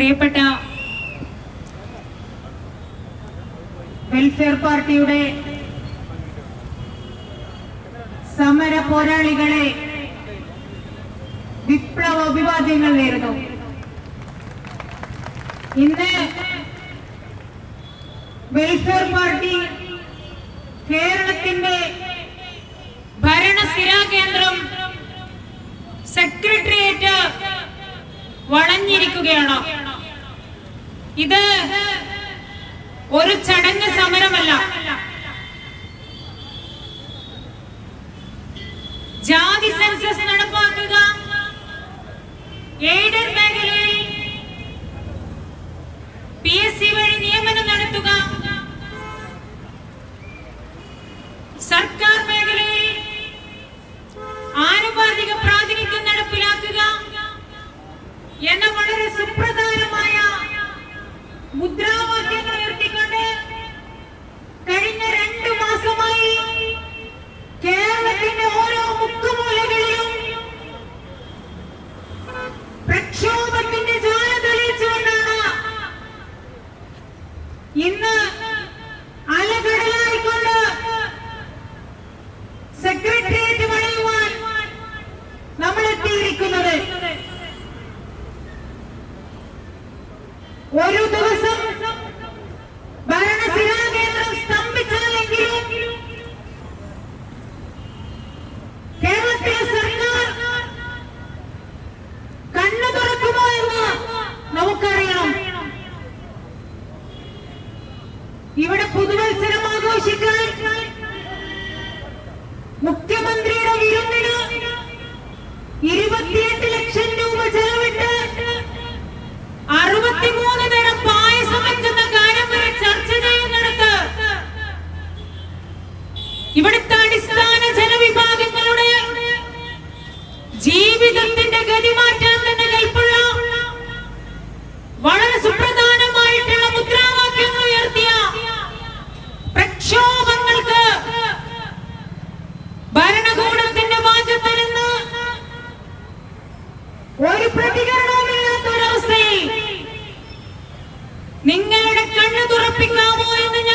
പ്രിയപ്പെട്ട വെൽഫെയർ പാർട്ടിയുടെ സമര പോരാളികളെ വിപ്ലവ അഭിവാദ്യങ്ങൾ നേരിടും ഇന്ന് വെൽഫെയർ പാർട്ടി കേരളത്തിന്റെ ഭരണസിരാ കേന്ദ്രം സെക്രട്ടേറിയറ്റ് വളഞ്ഞിരിക്കുകയാണ്. ഇത് ഒരു ചടങ്ങ് സമരമല്ല. ജാതി സെൻസസ് നടപ്പാക്കുക. എയ്ഡഡ് മേഖല Pick my boy in the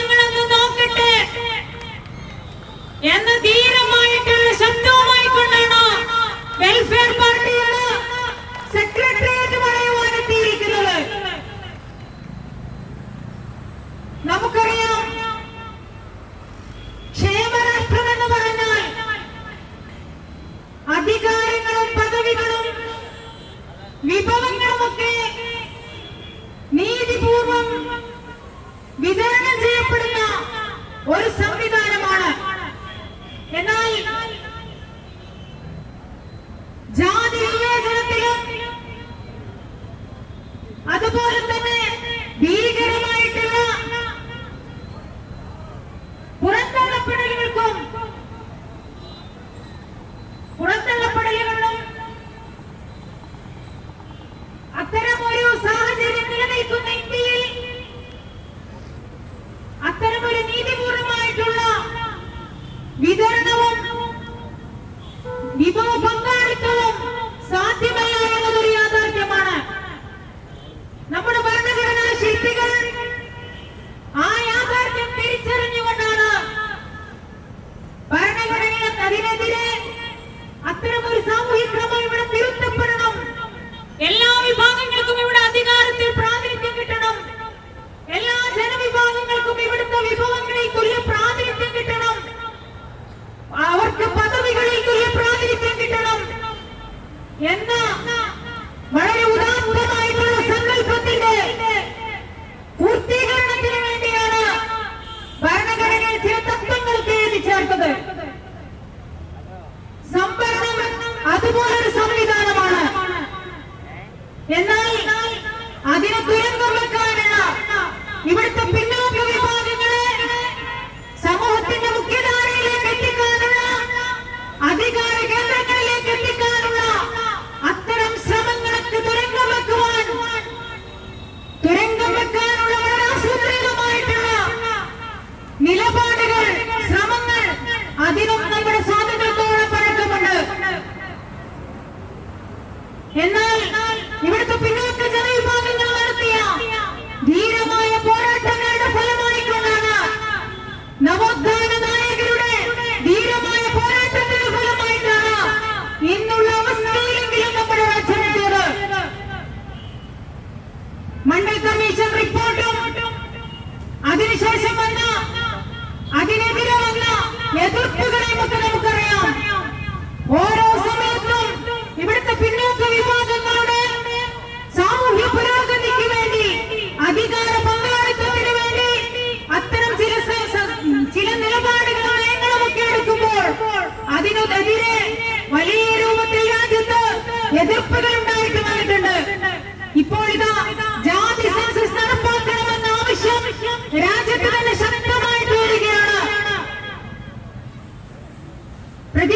原来一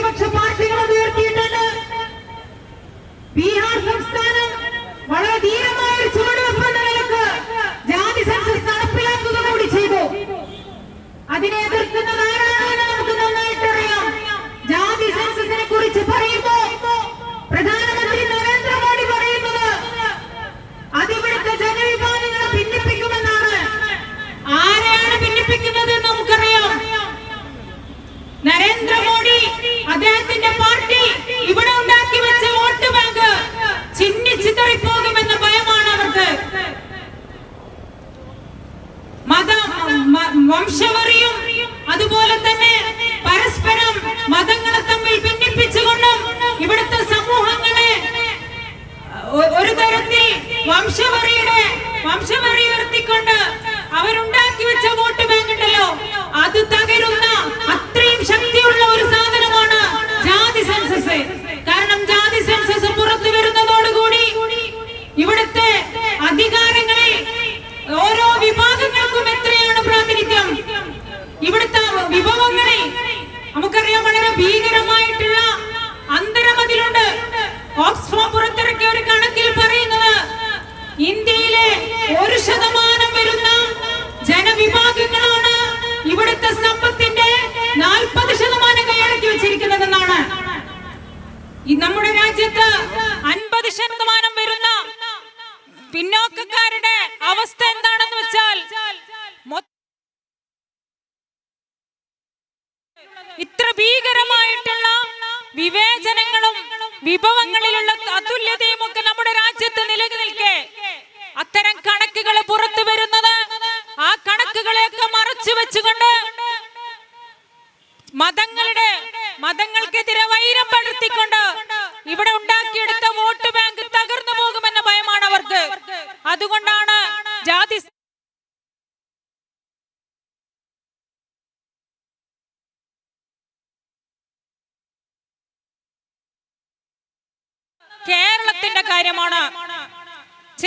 പ്രതിപക്ഷ പാർട്ടികൾ ഉയർത്തിയിട്ടുണ്ട്. ബീഹാർ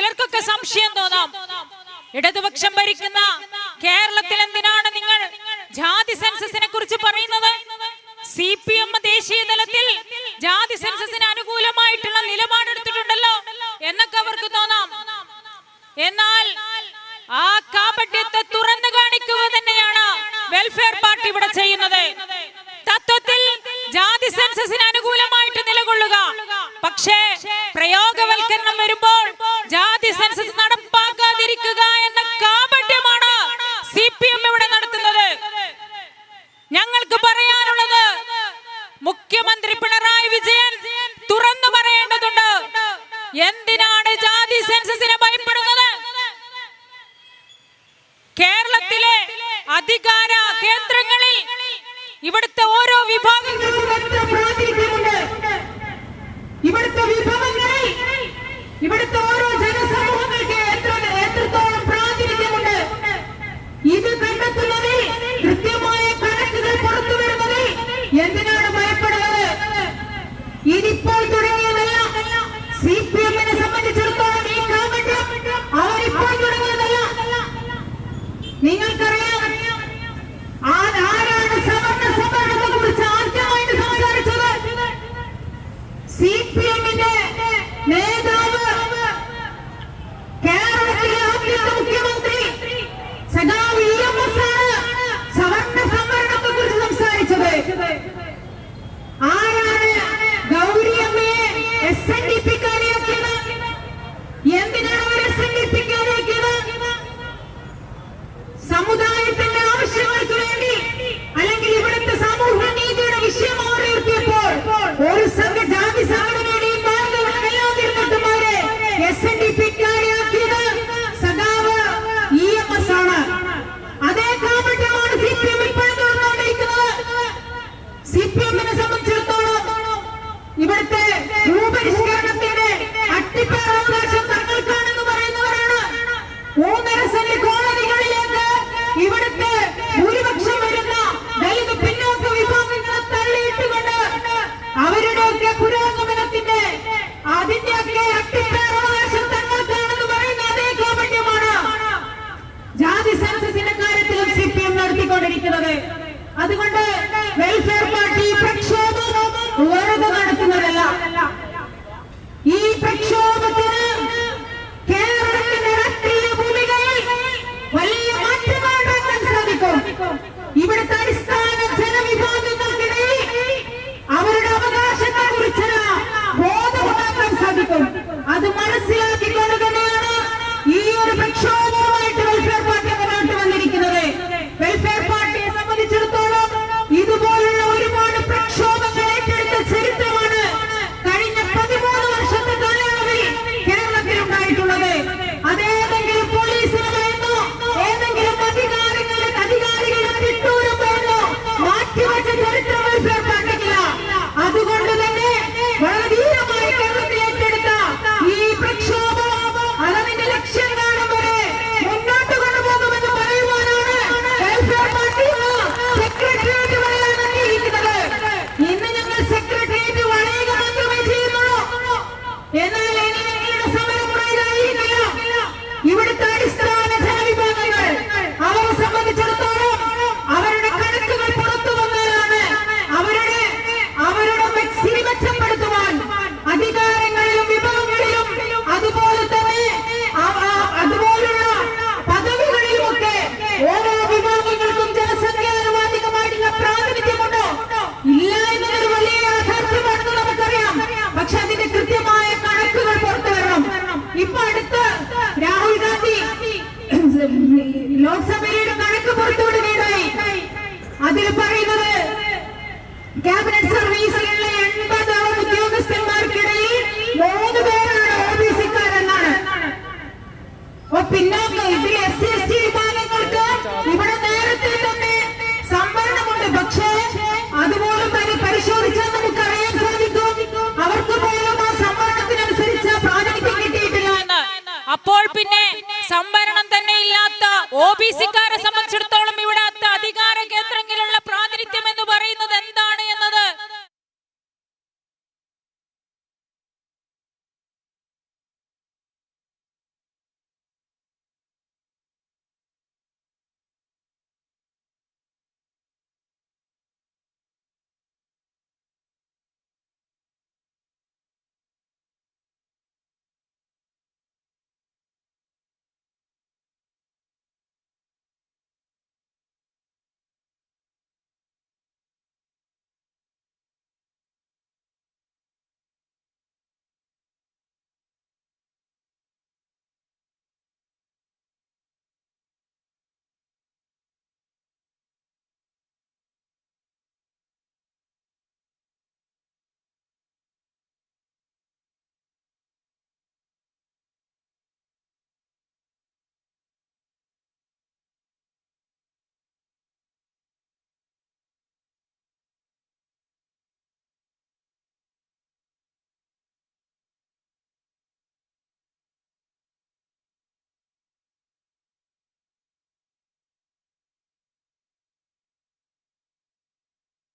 ചിലർക്കൊക്കെ സംശയം തോന്നാം. ഇടതുപക്ഷം ഭരിക്കുന്ന കേരളത്തിൽ എന്തിനാണ് നിങ്ങൾ ജാതി സെൻസസിനെ കുറിച്ച് പറയുന്നത്? സി പി എം ദേശീയ തലത്തിൽ ജാതി സെൻസസിന് അനുകൂലമായിട്ടുള്ള നിലപാടെടുത്തിട്ടുണ്ടല്ലോ എന്നൊക്കെ അവർക്ക് തോന്നാം. എന്നാൽ ആ കാപട്യത്തെ തുറന്നു കാണിക്കുക തന്നെയാണ് വെൽഫെയർ പാർട്ടി ഇവിടെ ചെയ്യുന്നത്. തത്വത്തിൽ ജാതി സെൻസസിന് അനുകൂലമായിട്ട് നിലകൊള്ളുക. പക്ഷേ പ്രയോഗവൽക്കരണം വരുമ്പോൾ ജാതി സെൻസസ് നടപ്പാക്കാതിരിക്കുക എന്ന കാപട്യമാണ് സി പി എം ഇവിടെ നടത്തുന്നത്. ഞങ്ങൾക്ക് പറയാനുള്ളത് മുഖ്യമന്ത്രി പിണറായി വിജയൻ തുറന്നു പറയേണ്ടതുണ്ട്. എന്തിനാണ് ജാതി സെൻസസിനെ ഭയപ്പെടുന്നത്? കേരളത്തിലെ അധികാര കേന്ദ്രങ്ങളിൽ ഇവിടുത്തെ ഓരോ വിഭാഗം ഇവിടുത്തെ വിഭവങ്ങൾ ഇവിടുത്തെ May അപ്പോൾ പിന്നെ സംവരണം തന്നെ ഇല്ലാത്ത ഒ ബി സിക്കാരെ സംബന്ധിച്ചിടത്തോളം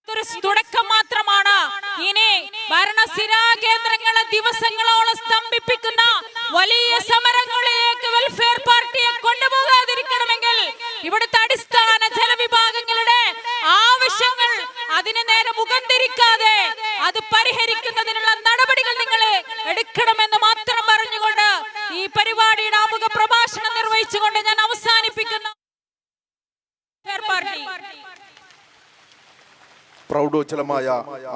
ഇതൊരു തുടക്കം മാത്രമാണ്. ഇനി ഭരണസിര കേന്ദ്രങ്ങളെ ദിവസങ്ങളോളം സ്തംഭിപ്പിക്കുന്ന വലിയ സമരങ്ങളിലേക്ക് വെൽഫെയർ പാർട്ടിയെ കൊണ്ടുപോകാതിരിക്കണമെങ്കിൽ ഇവിടുത്തെ അടിസ്ഥാന ജലവിഭാഗങ്ങളുടെ ആവശ്യങ്ങൾ അതിന് നേരെ മുഖം തിരിക്കാതെ അത് പരിഹരിക്കുന്നതിനുള്ള നടപടികൾ നിങ്ങൾ എടുക്കണമെന്ന് മാത്രം പറഞ്ഞുകൊണ്ട് ഈ പരിപാടിയുടെ ആമുഖ പ്രഭാഷണം നിർവഹിച്ചുകൊണ്ട് ഞാൻ അവസാനിപ്പിക്കുന്നു. പാർട്ടി. പ്രൗഢോജ്വലമായ ആ